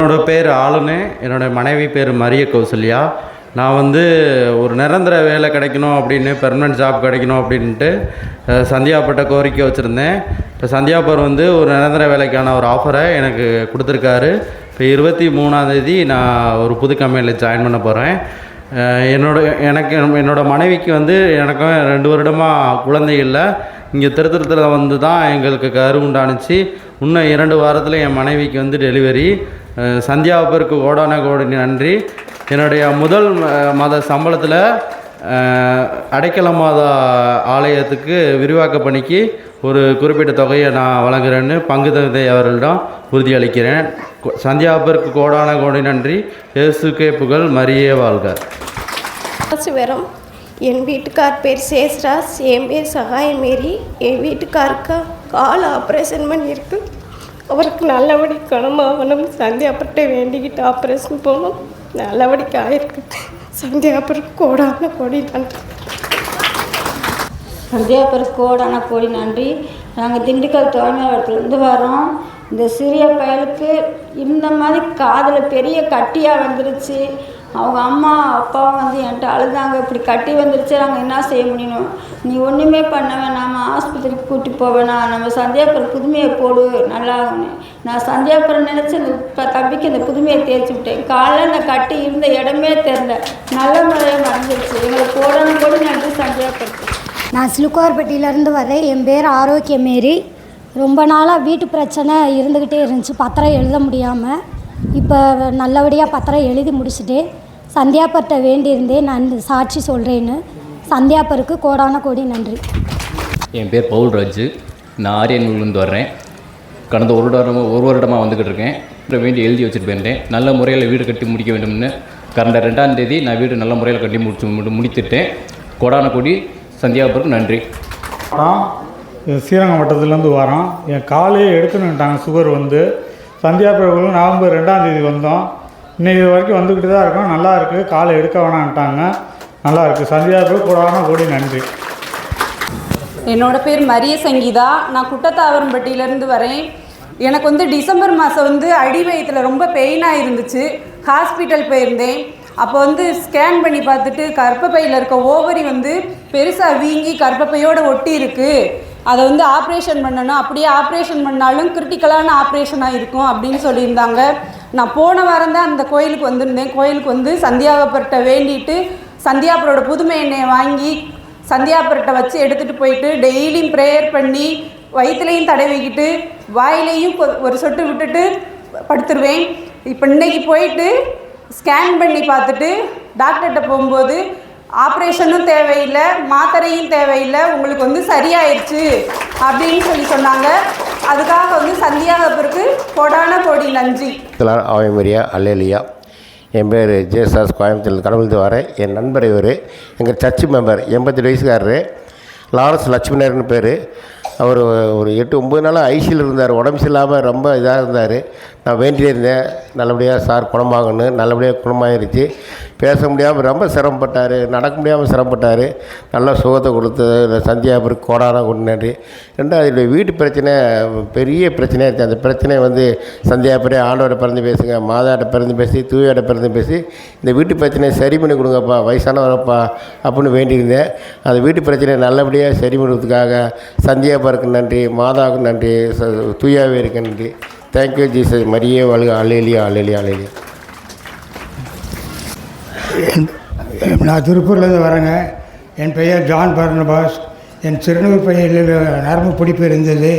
என்னோட பேர் ஆளுனு என்னோட மனைவி பேர் மரிய கௌசல்யா. நான் வந்து ஒரு நிரந்தர வேலை கிடைக்கணும் அப்படின்னு பெர்மனன்ட் ஜாப் கிடைக்கணும் அப்படின்ட்டு சந்தியாப்பட்ட கோரிக்கை வச்சுருந்தேன். இப்போ சந்தியாப்பர் வந்து ஒரு நிரந்தர வேலைக்கான ஒரு ஆஃபரை எனக்கு கொடுத்துருக்காரு. இப்போ இருபத்தி மூணாந்தேதி நான் ஒரு புது கம்பெனியில் ஜாயின் பண்ண போகிறேன் என்னோட எனக்கு என்னோட மனைவிக்கு வந்து எனக்கும் ரெண்டு வருடமாக குழந்தை இல்லை. இங்கே திருத்தரத்தில் வந்து தான் எங்களுக்கு கரு உண்டானுச்சு. இன்னும் இரண்டு வாரத்தில் என் மனைவிக்கு வந்து டெலிவரி அஹ் சந்தியாவுக்கு கோடான கோடி நன்றி. என்னுடைய முதல் மத மாத சம்பளத்தில் அடைக்கல மாதா ஆலயத்துக்கு விரிவாக்க பணிக்கு ஒரு குறிப்பிட்ட தொகையை நான் வழங்குறேன்னு பங்கு தந்தை அவர்களிடம் உறுதியளிக்கிறேன். கொ- சந்தியாவுக்கு கோடான கோடி நன்றி. இயேசுக்கே புகழ் மரியே வாழ்க. வரம் என் வீட்டுக்கார் பேர் சேஸ்ராஜ் என் பேர் சகாயமேரி என் வீட்டுக்காருக்கு கால் ஆப்ரேஷன் பண்ணியிருக்கு. அவருக்கு நல்லபடி குணமாகணும் சந்தியாப்பட்டை வேண்டிக்கிட்டு ஆப்ரேஷன் போகணும். நல்லபடிக்கு ஆயிருக்கு. சந்தியாப்பருக்கு கோடான கோடி நன்றி. சந்தியாபுரம் கோடான கோடி நன்றி. நாங்கள் திண்டுக்கல் தோழமையிலேருந்து வரோம் இந்த சிறிய பயலுக்கு இந்த மாதிரி காதில் பெரிய கட்டியாக வந்துருச்சு. அவங்க அம்மா அப்பாவும் வந்து என்கிட்ட அழுதாங்க. இப்படி கட்டி வந்துருச்சு நாங்கள் என்ன செய்ய முடியும்? நீ ஒன்றுமே பண்ண வேணாமா ஆஸ்பத்திரிக்கு கூட்டி போவேணா நம்ம சந்தியாபுரம் புதுமையை போடு நல்லா நான் சந்தியாபுரம் நினச்சி இந்த இப்போ தம்பிக்கு இந்த புதுமையை தேய்ச்சி விட்டேன். காலைல இந்த கட்டி இருந்த இடமே தெரில நல்ல முறையாக மறந்துருச்சு எங்களுக்கு போடணும் கூட நினச்சி சந்தியாபுரத்து நான் சிலுக்கார்பட்டியிலேருந்து வரேன். என் பேர் ஆரோக்கியமேரி. ரொம்ப நாளாக வீட்டு பிரச்சனை இருந்துக்கிட்டே இருந்துச்சு. பத்திரம் எழுத முடியாமல் இப்போ நல்லபடியாக பத்திரம் எழுதி முடிச்சுட்டேன் சந்தியாப்பர்கிட்ட வேண்டியிருந்தேன். நான் சாட்சி சொல்கிறேன்னு சந்தியாப்பருக்கு கோடான கோடி நன்றி. என் பேர் பவுல் ராஜு. நான் ஆரியனூர்லேருந்து வர்றேன். கடந்த ஒரு வருடமாக ஒரு வருடமாக வந்துக்கிட்டு இருக்கேன். அப்புறம் வேண்டி எழுதி வச்சுட்டு போயிருந்தேன். நல்ல முறையில் வீடு கட்டி முடிக்க வேண்டும்னு. கடந்த ரெண்டாம் தேதி நான் வீடு நல்ல முறையில் கட்டி முடிச்சு முடி- முடித்துட்டேன். கொடான கொடி சந்தியாபுரம் நன்றி. ஸ்ரீரங்கம் வட்டத்துலேருந்து வரோம். என் காலையே எடுக்கணுன்ட்டாங்க சுகர் வந்து சந்தியா பிரபுகளும் நவம்பர் ரெண்டாந்தேதி வந்தோம். இன்னைக்கு வரைக்கும் வந்துக்கிட்டு தான் இருக்கோம். நல்லா இருக்குது காலை எடுக்க வேணான்ட்டாங்க நல்லா இருக்குது சந்தியா பிரபு கூடான கூடி நன்றி. என்னோட பேர் மரிய சங்கீதா. நான் குட்டத்தாவரம்பட்டியிலேருந்து வரேன். எனக்கு வந்து டிசம்பர் மாதம் வந்து அடி வயித்துல ரொம்ப பெயினாக இருந்துச்சு. ஹாஸ்பிட்டல் போயிருந்தேன். அப்போ வந்து ஸ்கேன் பண்ணி பார்த்துட்டு கர்ப்பப்பையில் இருக்க ஓவரி வந்து பெருசாக வீங்கி கர்ப்பப்பையோட ஒட்டி இருக்கு அதை வந்து ஆப்ரேஷன் பண்ணணும். அப்படியே ஆப்ரேஷன் பண்ணாலும் கிரிட்டிக்கலான ஆப்ரேஷனாக இருக்கும் அப்படின்னு சொல்லியிருந்தாங்க. நான் போன வாரம் தான் அந்த கோயிலுக்கு வந்திருந்தேன். கோயிலுக்கு வந்து சந்தியாகப்பர்கிட்ட வேண்டிட்டு சந்தியாபுரோட புதுமை எண்ணெயை வாங்கி சந்தியாப்பரட்டை வச்சு எடுத்துகிட்டு போயிட்டு டெய்லியும் ப்ரேயர் பண்ணி வயிற்றுலையும் தடவிக்கிட்டு வாயிலையும் கொ- ஒரு சொட்டு விட்டுட்டு படுத்துருவேன். இப்போ இன்னைக்கு போயிட்டு ஸ்கேன் பண்ணி பார்த்துட்டு டாக்டர்கிட்ட போகும்போது ஆப்ரேஷனும் தேவையில்லை மாத்திரையும் தேவையில்லை உங்களுக்கு வந்து சரியாயிடுச்சு அப்படின்னு சொல்லி சொன்னாங்க. அதுக்காக வந்து சந்தியாகப்பருக்கு கொடான கோடி நன்றி. திலார் அல்லேலியா. என் பேர் ஜேசாஸ் கோயம்புத்தூர் கடவுள்து வரேன். என் நண்பர் இவர். எங்கள் சர்ச் மெம்பர் எண்பத்தெட்டு வயசுக்காரரு. லாரன்ஸ் லட்சுமணர்னு பேர். அவர் ஒரு எட்டு ஒம்பது நாளாக ஐசியில் இருந்தார். உடம்பு சரியில்லாமல் ரொம்ப இதாக இருந்தார். நான் வேண்டியிருந்தேன். நல்லபடியாக சார் குணமாகணும். நல்லபடியாக குணமாயிருச்சு. பேச முடியாமல் ரொம்ப சிரமப்பட்டார் நடக்க முடியாமல் சிரமப்பட்டார். நல்லா சுகத்தை கொடுத்து சந்தியாபுரம் கோடாராக கொண்டு நன்றி. ரெண்டாவது என்னுடைய வீட்டு பிரச்சனை பெரிய பிரச்சனையாக இருக்குது அந்த பிரச்சனையை வந்து சந்தியாபுரி ஆண்டோட பிறந்து பேசுங்க மாதாட்ட பிறந்து பேசி தூயோட பிறந்து பேசி இந்த வீட்டு பிரச்சனையை சரி பண்ணி கொடுங்கப்பா வயசானவரப்பா அப்படின்னு வேண்டியிருந்தேன். அந்த வீட்டு பிரச்சனையை நல்லபடியாக சரி பண்ணுறதுக்காக சந்தியாபருக்கு நன்றி மாதாவுக்கு நன்றி ச- தூயாவேருக்கு நன்றி. தேங்க்யூ ஜீசஸ் மரியே வாழ்க. அலேலியா அலேலியா அலேலியா நான் திருப்பூர்லேருந்து வரேங்க. என் பெயர் ஜான் பர்னபாஸ். என் சிறுநீர் பையில் நரம்பு பிடிப்பு இருந்தது.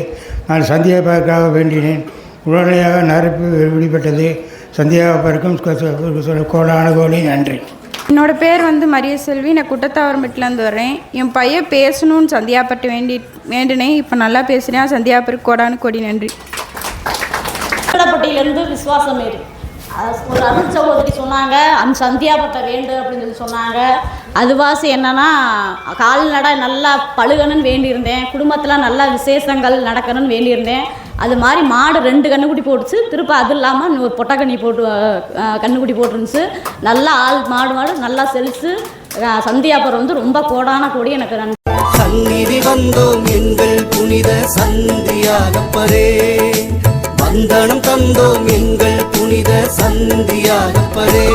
நான் சந்தியாபாவுக்காக வேண்டினேன். உடனடியாக நரம்பு வெளிப்பட்டது. சந்தியாபாருக்கும் கோடான கோடி நன்றி. என்னோட பேர் வந்து மரிய செல்வி. நான் குட்டத்தாவரம்பட்டிலேருந்து வரேன் என் பையன் பேசணும்னு சந்தியாப்பட்டு வேண்டி வேண்டினேன். இப்போ நல்லா பேசுகிறேன் சந்தியாப்பருக்கு கோடானு கோடி நன்றி. கடப்பட்டியிலேருந்து விஸ்வாசம் மாரி ஒரு அருண் சகோதரி சொன்னாங்க அந்த சந்தியாபத்தை வேண்டு அப்படின்னு சொல்லி சொன்னாங்க. அதுவாசி என்னன்னா கால்நடை நல்லா பழுகணும்னு வேண்டியிருந்தேன். குடும்பத்தில் நல்லா விசேஷங்கள் நடக்கணும்னு வேண்டியிருந்தேன். அது மாதிரி மாடு ரெண்டு கண்ணுக்குட்டி போட்டுச்சு. திருப்ப அது இல்லாமல் இன்னொரு பொட்டக்கண்ணி போட்டு கண்ணுக்குட்டி போட்டுருந்துச்சு. நல்லா ஆள் மாடு மாடு நல்லா செலுத்து சந்தியாபுரம் வந்து ரொம்ப கோடான கோடி எனக்கு நன்றி. சந்நிதி வந்தோம் எங்கள் புனித சந்தியாகப்பரே. சந்தனம் தந்தோம் எங்கள் புனித சந்தியாகப்பரே